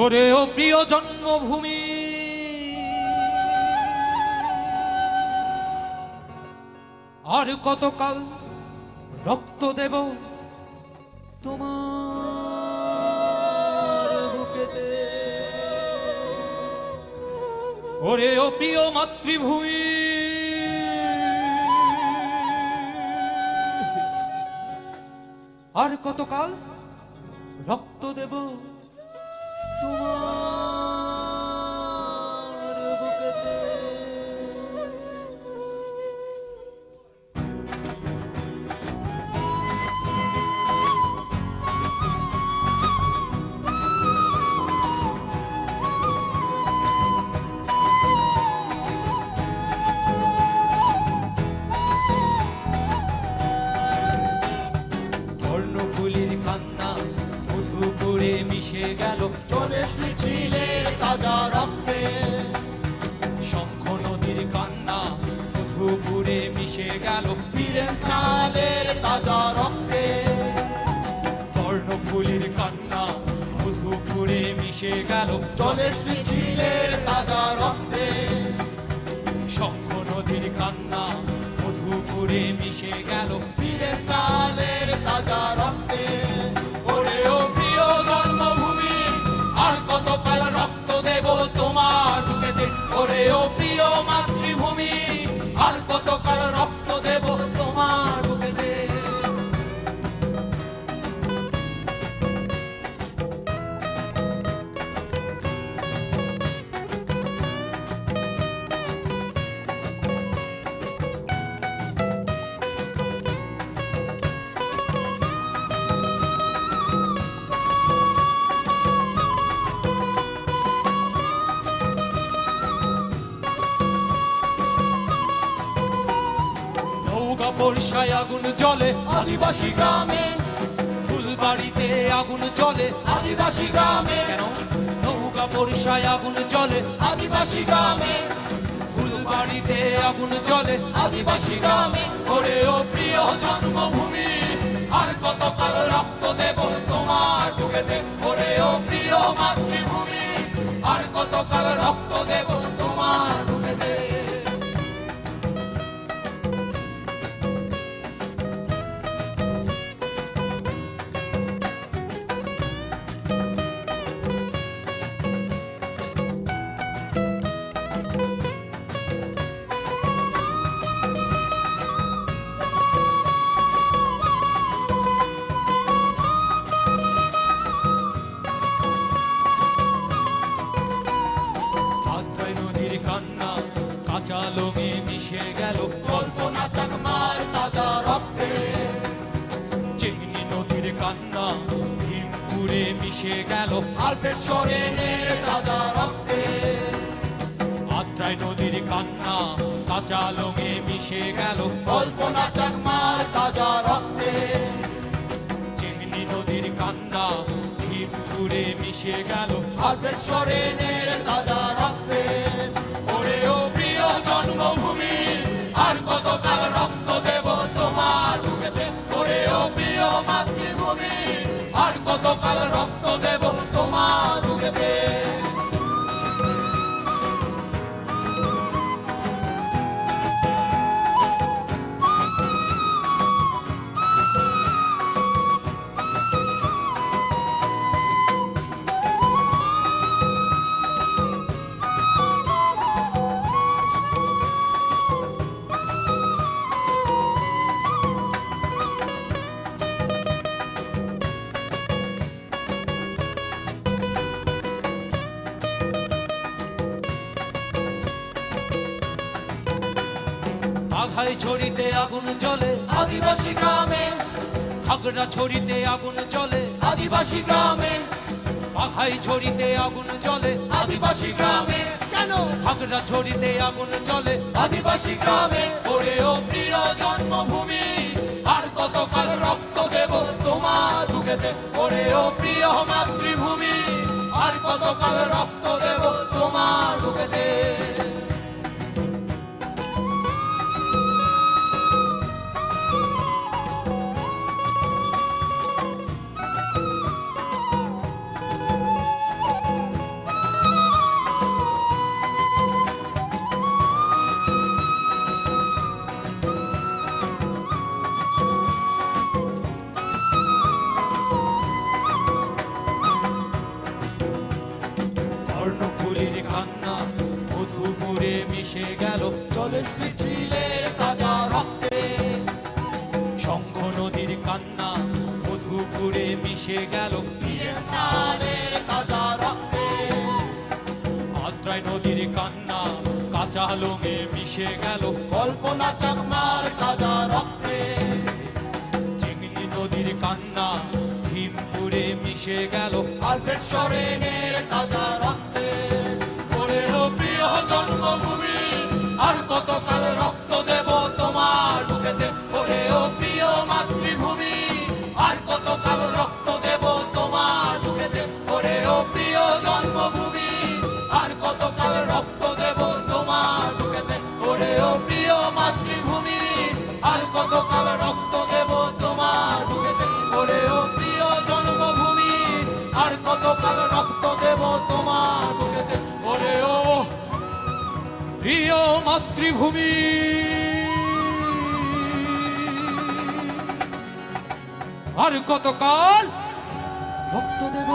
ওরে ও প্রিয় জন্মভূমি। আর কতকাল রক্ত দেব তোমার ওরে ও প্রিয় মাতৃভূমি। আর কতকাল রক্ত দেব তোমার বুকেতে কর্ণফুলির মিশে গেল বীরেন সালের তাজা রক্তে। কর্ণফুলির কান্না মধু করে মিশে গেল। চলে নৌকা বর্ষায় আগুন জ্বলে। আদিবাসী গ্রামে। ফুলবাড়িতে আগুন জ্বলে। আদিবাসী গ্রামে। কেন? নৌকা বর্ষায় আগুন জ্বলে। আদিবাসী গ্রামে। ফুলবাড়িতে আগুন জ্বলে। আদিবাসী গ্রামে। ওরে ও প্রিয় জন্মভূমি আর কতকাল রক্ত দেব তোমার বুকেতে? ওরে ও প্রিয় মাতৃভূমি চিংড়ি নদীর কান্না ভীমপুরে মিশে গেল। আলফ্রেড সোরেনের তাজা রক্তে। আত্রাই নদীর কান্না কাঁচা লোঙে মিশে গেল। কল্পনা চাকমার তাজা রক্তে। চিংড়ি নদীর কান্না ভীমপুরে মিশে গেল। আলফ্রেড সোরেনের কতকাল রক্ত দেব আঘাই ছড়িতে আগুন জ্বলে? আদিবাসী গ্রামে। খাগড়া ছড়িতে আগুন জ্বলে। আদিবাসী গ্রামে। আঘাই ছড়িতে আগুন জ্বলে। আদিবাসী গ্রামে। কেন? খাগড়া ছড়িতে আগুন জ্বলে। আদিবাসী গ্রামে। ওরে ও প্রিয় জন্মভূমি আর কতকাল রক্ত দেব তোমার বুকেতে? ওরে ও প্রিয় মাতৃভূমি আর কতকাল রক্ত দেব মিশে গেল। চল্লিশটি ছিলের তাজা রক্তে। শঙ্খ নদীর কান্না মধুপুরে মিশে গেল। তাজা রক্তে। আদ্রায় নদীর কান্না কাঁচা লোঙে মিশে গেল। কল্পনা চাকমার তাজা রক্তে। চিংড়ি নদীর কান্না ভীমপুরে মিশে গেল। আলফ্রেড সরেনের তাজা মাতৃভূমি আর কতকাল রক্ত দেব তোমার বুকেতে ওরে ও প্রিয় জন্মভূমি, আর কতকাল রক্ত দেব তোমার বুকেতে ওরে ও প্রিয় মাতৃভূমি। আর কতকাল ভক্ত দেব